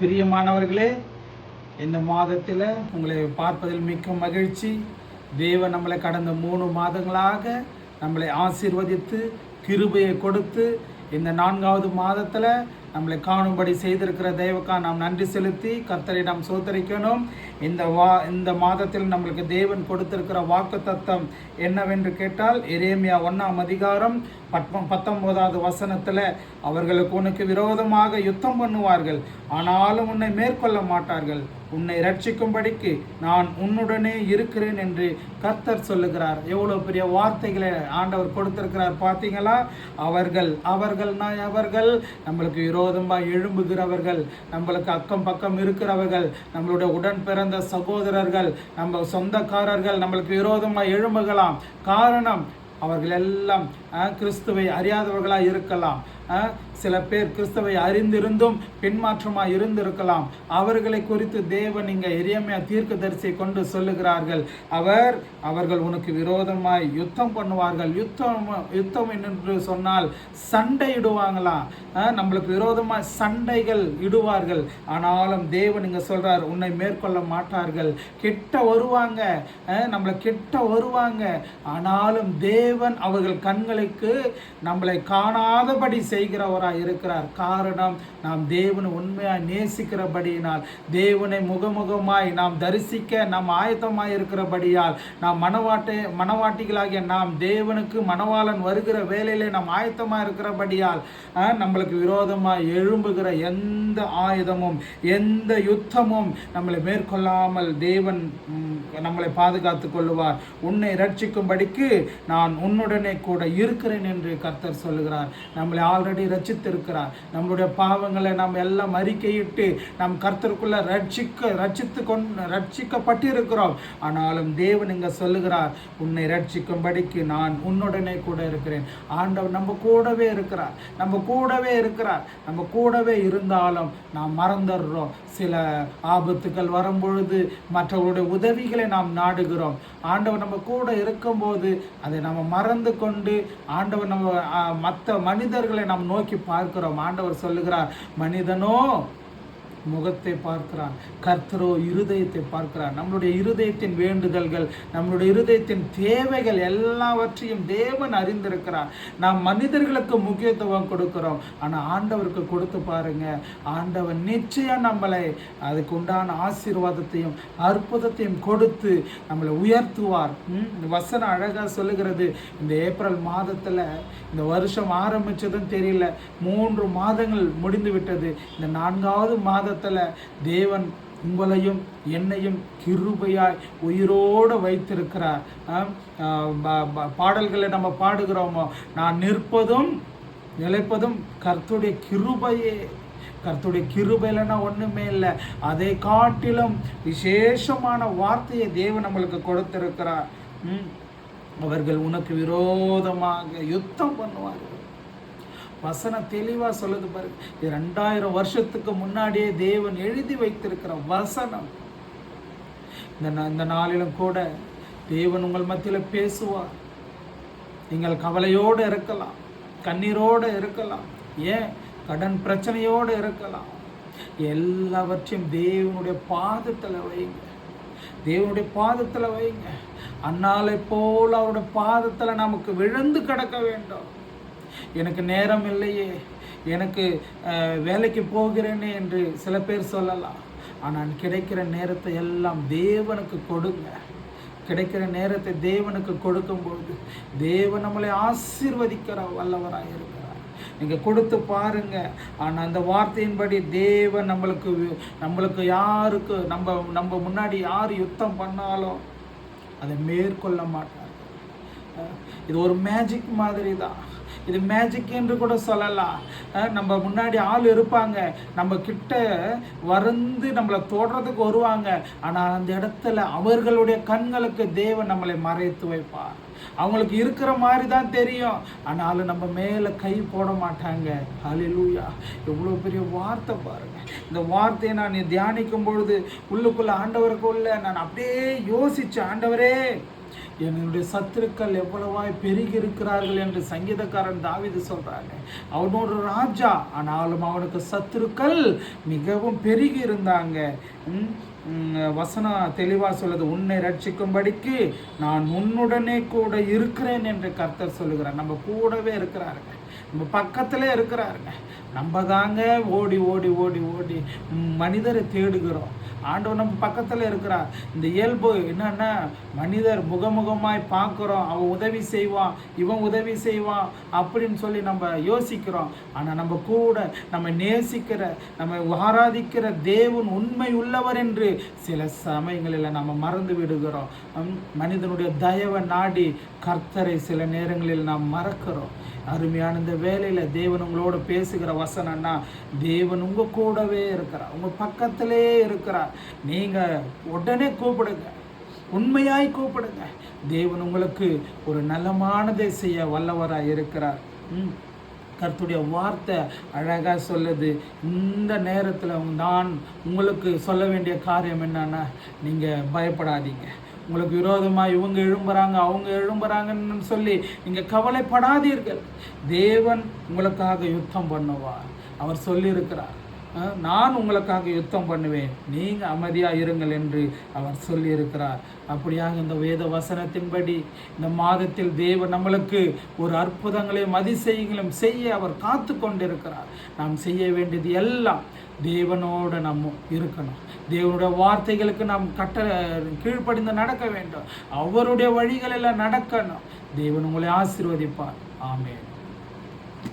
பிரியமானவர்களே இந்த மாதத்தில் உங்களை பார்ப்பதில் மிக்க மகிழ்ச்சி. தேவன் நம்மளை கடந்த மூணு மாதங்களாக நம்மளை ஆசீர்வதித்து கிருபையை கொடுத்து இந்த நான்காவது மாதத்தில் நம்மளை காணும்படி செய்திருக்கிற தேவக்கா நாம் நன்றி செலுத்தி கர்த்தரை நாம் சோதரிக்கணும். இந்த வா இந்த மாதத்தில் நம்மளுக்கு தேவன் கொடுத்திருக்கிற வாக்கு தத்தம் என்னவென்று கேட்டால் எரேமியா ஒன்றாம் அதிகாரம் பத்தொ பத்தொன்பதாவது வசனத்தில் அவர்களுக்கு உனக்கு விரோதமாக யுத்தம் பண்ணுவார்கள் ஆனாலும் உன்னை மேற்கொள்ள மாட்டார்கள். உன்னை ரட்சிக்கும்படிக்கு நான் உன்னுடனே இருக்கிறேன் என்று கர்த்தர் சொல்லுகிறார். எவ்வளோ பெரிய வார்த்தைகளை ஆண்டவர் கொடுத்திருக்கிறார் பார்த்தீங்களா? அவர்கள் அவர்கள்னா அவர்கள். நம்மளுக்கு விரோதமாக எழும்புகிறவர்கள் நம்மளுக்கு அக்கம் பக்கம் இருக்கிறவர்கள் நம்மளுடைய உடன் பிறந்த சகோதரர்கள் நம்ம சொந்தக்காரர்கள் நம்மளுக்கு விரோதமாக எழும்புகலாம். காரணம் அவர்கள் எல்லாம் கிறிஸ்துவை அறியாதவர்களாக இருக்கலாம். சில பேர் கிறிஸ்துவை அறிந்திருந்தும் பின்மாற்றமாக இருந்திருக்கலாம். அவர்களை குறித்து தேவன் இங்கே எரியமையா தீர்க்கதரிசியை கொண்டு சொல்லுகிறார்கள். அவர் அவர்கள் உனக்கு விரோதமாய் யுத்தம் பண்ணுவார்கள். யுத்தம் யுத்தம் என்று சொன்னால் சண்டை இடுவாங்களாம். நம்மளுக்கு விரோதமாய் சண்டைகள் இடுவார்கள். ஆனாலும் தேவன் இங்கே சொல்கிறார் உன்னை மேற்கொள்ள மாட்டார்கள். கிட்ட வருவாங்க. நம்மளை கிட்ட வருவாங்க. ஆனாலும் தேவன் அவர்கள் கண்களுக்கு நம்மளை காணாதபடி செய்கிறவராக இருக்கிறார். காரணம் நாம் தேவனை உண்மையாக நேசிக்கிறபடியினால் தேவனை முகமுகமாய் நாம் தரிசிக்க நாம் ஆயத்தமாய் இருக்கிறபடியால் நாம் மனவாட்டை மனவாட்டிகளாகிய நாம் தேவனுக்கு மணவாளன் வருகிற வேலையிலே நாம் ஆயத்தமாக இருக்கிறபடியால் நம்மளுக்கு விரோதமாக எழும்புகிற எந்த ஆயுதமும் எந்த யுத்தமும் நம்மளை மேற்கொள்ளாமல் தேவன் நம்மளை பாதுகாத்து கொள்ளுவார். உன்னை ரட்சிக்கும்படிக்கு நான் உன்னுடனே கூட இருக்கிறேன் என்று கர்த்தர் சொல்லுகிறார். நம்மளை ஆல்ரெடி ரச்சித்திருக்கிறார் நம்மளுடைய பாவங்களை நாம் எல்லாம் அறிக்கையிட்டு நம் கர்த்தருக்குள்ளே ரட்சிக்க ரட்சித்து கொண்டு ரட்சிக்கப்பட்டிருக்கிறோம். ஆனாலும் தேவன் இங்கே சொல்லுகிறார் உன்னை ரட்சிக்கும்படிக்கு நான் உன்னுடனே கூட இருக்கிறேன். ஆண்டவர் நம்ம கூடவே இருக்கிறார். நம்ம கூடவே இருக்கிறார். நம்ம கூடவே இருந்தாலும் நாம் மறந்துடுறோம். சில ஆபத்துக்கள் வரும்பொழுது மற்றவர்களுடைய உதவிகளை நாம் நாடுகிறோம். ஆண்டவர் நம்ம கூட இருக்கும்போது அதை நம்ம மறந்து கொண்டு ஆண்டவர் நம்ம மற்ற மனிதர்களை நாம் நோக்கி பார்க்கிறோம். ஆண்டவர் சொல்லுகிறார் மனிதனோ முகத்தை பார்க்கிறான். கர்த்தரோ இருதயத்தை பார்க்கிறார் நம்மளுடைய இருதயத்தின் வேண்டுதல்கள் நம்மளுடைய இருதயத்தின் தேவைகள் எல்லாவற்றையும் தேவன் அறிந்திருக்கிறார். நாம் மனிதர்களுக்கு முக்கியத்துவம் கொடுக்கிறோம். ஆனால் ஆண்டவருக்கு கொடுத்து பாருங்க. ஆண்டவன் நிச்சயம் நம்மளை அதுக்கு உண்டான ஆசீர்வாதத்தையும் அற்புதத்தையும் கொடுத்து நம்மளை உயர்த்துவார். இந்த வசனம் அழகாக சொல்லுகிறது. இந்த ஏப்ரல் மாதத்தில் இந்த வருஷம் ஆரம்பித்ததும் தெரியல. மூன்று மாதங்கள் முடிந்து விட்டது. இந்த நான்காவது மாதம் மாதத்தில் தேவன் உங்களையும் என்னையும் கிருபையாய் உயிரோடு வைத்திருக்கிறார். ப- ப- பாடல்களை நம்ம பாடுகிறோமோ நான் நிற்பதும் நிலைப்பதும் கர்த்துடைய கிருபையே. கர்த்துடைய கிருபையிலன்னா ஒன்றுமே இல்லை. அதை காட்டிலும் விசேஷமான வார்த்தையை தேவன் நம்மளுக்கு கொடுத்திருக்கிறார். அவர்கள் உனக்கு விரோதமாக யுத்தம் பண்ணுவார்கள். வசனம் தெளிவாக சொல்லுது பாருங்க. இது ரெண்டாயிரம் வருஷத்துக்கு முன்னாடியே தேவன் எழுதி வைத்திருக்கிற வசனம். இந்த இந்த நாளிலும் கூட தேவன் உங்கள் மத்தியில் பேசுவார். நீங்கள் கவலையோடு இருக்கலாம் கண்ணீரோடு இருக்கலாம் ஏன்? கடன் பிரச்சனையோடு இருக்கலாம். எல்லாவற்றையும் தேவனுடைய பாதத்தில் வைங்க. தேவனுடைய பாதத்தில் வைங்க. அன்னாலை போல் அவருடைய பாதத்தில் நமக்கு விழுந்து கிடக்க வேண்டும். எனக்கு நேரம் இல்லையே. எனக்கு அஹ், வேலைக்கு போகிறேனே என்று சில பேர் சொல்லலாம். ஆனால் கிடைக்கிற நேரத்தை எல்லாம் தேவனுக்கு கொடுங்க. கிடைக்கிற நேரத்தை தேவனுக்கு கொடுக்கும்போது தேவன் நம்மளை ஆசீர்வதிக்கிற வல்லவராக இருக்கிறார். நீங்க கொடுத்து பாருங்க. ஆனால் அந்த வார்த்தையின்படி தேவன் நம்மளுக்கு நம்மளுக்கு யாருக்கு நம்ம நம்ம முன்னாடி யார் யுத்தம் பண்ணாலும் அதை மேற்கொள்ள மாட்டாங்க இது ஒரு மேஜிக் மாதிரி தான் இது மேஜிக் என்று கூட சொல்லலாம். நம்ம முன்னாடி ஆள் இருப்பாங்க. நம்ம கிட்ட வருந்து நம்மளை தொடுறதுக்கு வருவாங்க. ஆனால் அந்த இடத்துல அவர்களுடைய கண்களுக்கு தேவன் நம்மளை மறைத்து வைப்பார். அவங்களுக்கு இருக்கிற மாதிரி தான் தெரியும். ஆனாலும் நம்ம மேலே கை போட மாட்டாங்க. அலிலூயா எவ்வளோ பெரிய வார்த்தை பாருங்க. இந்த வார்த்தையை நான் தியானிக்கும் பொழுது உள்ளுக்குள்ள ஆண்டவருக்குள்ள நான் அப்படியே யோசிச்சேன். ஆண்டவரே என்னுடைய சத்துருக்கள் எவ்வளவாய் பெருகி இருக்கிறார்கள் என்று சங்கீதக்காரன் தாவிது சொல்றாங்க அவனோட ராஜா ஆனாலும் அவனுக்கு சத்துருக்கள் மிகவும் பெருகி இருந்தாங்க வசனம் தெளிவாக சொல்லுது உன்னை ரட்சிக்கும்படிக்கு நான் உன்னுடனே கூட இருக்கிறேன் என்று கர்த்தர் சொல்லுகிறார். நம்ம கூடவே இருக்கிறாருங்க. நம்ம பக்கத்திலே இருக்கிறாருங்க. நம்ம தாங்க ஓடி ஓடி ஓடி ஓடி மனிதரை தேடுகிறோம். ஆண்டவர் நம்ம பக்கத்தில் இருக்கிறார். இந்த இயல்பு என்னன்னா மனிதர் முகமுகமாய் பார்க்குறோம். அவன் உதவி செய்வான் இவன் உதவி செய்வான் அப்படின்னு சொல்லி நம்ம யோசிக்கிறோம். ஆனால் நம்ம கூட நம்ம நேசிக்கிற நம்ம ஆராதிக்கிற தேவன் உண்மை உள்ளவர் என்று சில சமயங்களில் நம்ம மறந்து விடுகிறோம். மனிதனுடைய தயவை நாடி கர்த்தரை சில நேரங்களில் நாம் மறக்கிறோம். அருமையான இந்த வேலையில் தேவன் உங்களோட பேசுகிற வசனம்னா தேவன் உங்கள் கூடவே இருக்கிறார். உங்கள் பக்கத்திலே இருக்கிறார். நீங்கள் உடனே கூப்பிடுங்க. உண்மையாய் கூப்பிடுங்க. தேவன் உங்களுக்கு ஒரு நலமானதை செய்ய வல்லவராக இருக்கிறார். ம். கர்த்துடைய வார்த்தை அழகாக சொல்லுது. இந்த நேரத்தில் நான் உங்களுக்கு சொல்ல வேண்டிய காரியம் என்னன்னா நீங்கள் பயப்படாதீங்க. உங்களுக்கு விரோதமாக இவங்க எழும்புறாங்க அவங்க எழும்புறாங்கன்னு சொல்லி நீங்கள் கவலைப்படாதீர்கள். தேவன் உங்களுக்காக யுத்தம் பண்ணுவார். அவர் சொல்லியிருக்கிறார் நான் உங்களுக்காக யுத்தம் பண்ணுவேன். நீங்கள் அமைதியாக இருங்கள் என்று அவர் சொல்லியிருக்கிறார். அப்படியாக இந்த வேத வசனத்தின்படி இந்த மாதத்தில் தேவன் நம்மளுக்கு ஒரு அற்புதங்களையும் அதிசயங்களையும் செய்ய அவர் காத்து கொண்டிருக்கிறார். நாம் செய்ய வேண்டியது எல்லாம் தேவனோடு நம்ம இருக்கணும். தேவனுடைய வார்த்தைகளுக்கு நாம் கட்ட கீழ்ப்படிந்து நடக்க வேண்டும். அவருடைய வழிகளில் நடக்கணும். தேவன் உங்களை ஆசீர்வதிப்பார். ஆமேன்.